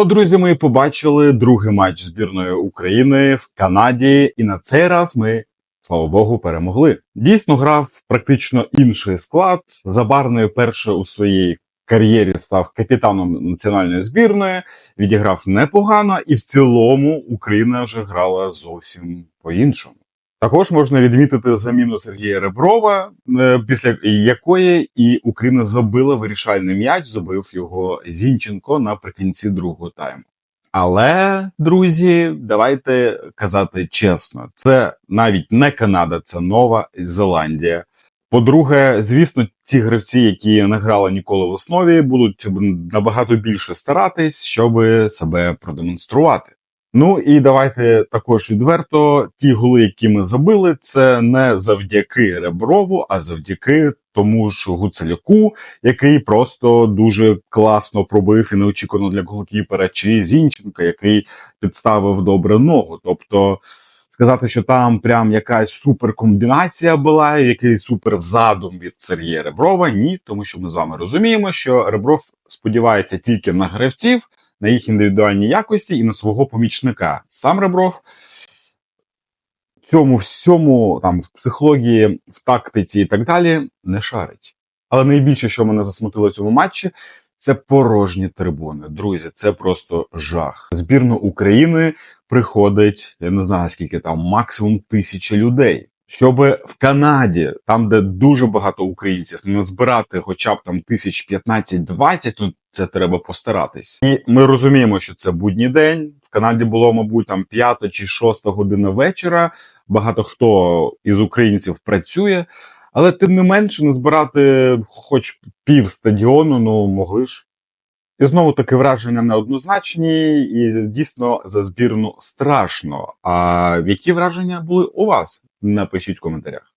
От, друзі, ми побачили другий матч збірної України в Канаді, і на цей раз ми, слава Богу, перемогли. Дійсно, грав практично інший склад. Забарний вперше у своїй кар'єрі став капітаном національної збірної, відіграв непогано, і в цілому Україна вже грала зовсім по-іншому. Також можна відмітити заміну Сергія Реброва, е, після якої і Україна забила вирішальний м'яч, забив його Зінченко наприкінці другого тайму. Але, друзі, давайте казати чесно, це навіть не Канада, це Нова Зеландія. По-друге, звісно, ці гравці, які не грали ніколи в основі, будуть набагато більше старатись, щоб себе продемонструвати. Ну і давайте також відверто. Ті голи, які ми забили, це не завдяки Реброву, а завдяки тому ж Гуцеляку, який просто дуже класно пробив і неочікувано для голкіпера, чи Зінченка, який підставив добре ногу. Тобто сказати, що там прям якась суперкомбінація була, який супер задум від Сергія Реброва. Ні, тому що ми з вами розуміємо, що Ребров сподівається тільки на гравців на їх індивідуальні якості і на свого помічника. Сам Ребров цьому всьому, там, в психології, в тактиці і так далі, не шарить. Але найбільше, що мене засмутило в цьому матчі, це порожні трибуни. Друзі, це просто жах. Збірну України приходить, я не знаю скільки там, максимум тисяча людей. Щоб в Канаді, там де дуже багато українців, не збирати хоча б там тисяч 15-20, ну це треба постаратись. І ми розуміємо, що це будній день. В Канаді було, мабуть, там п'ята чи шоста година вечора. Багато хто із українців працює, але тим не менше не збирати хоч пів стадіону, ну могли ж. І знову таки враження неоднозначні, і дійсно за збірну страшно. А які враження були у вас? Напишіть в коментарях.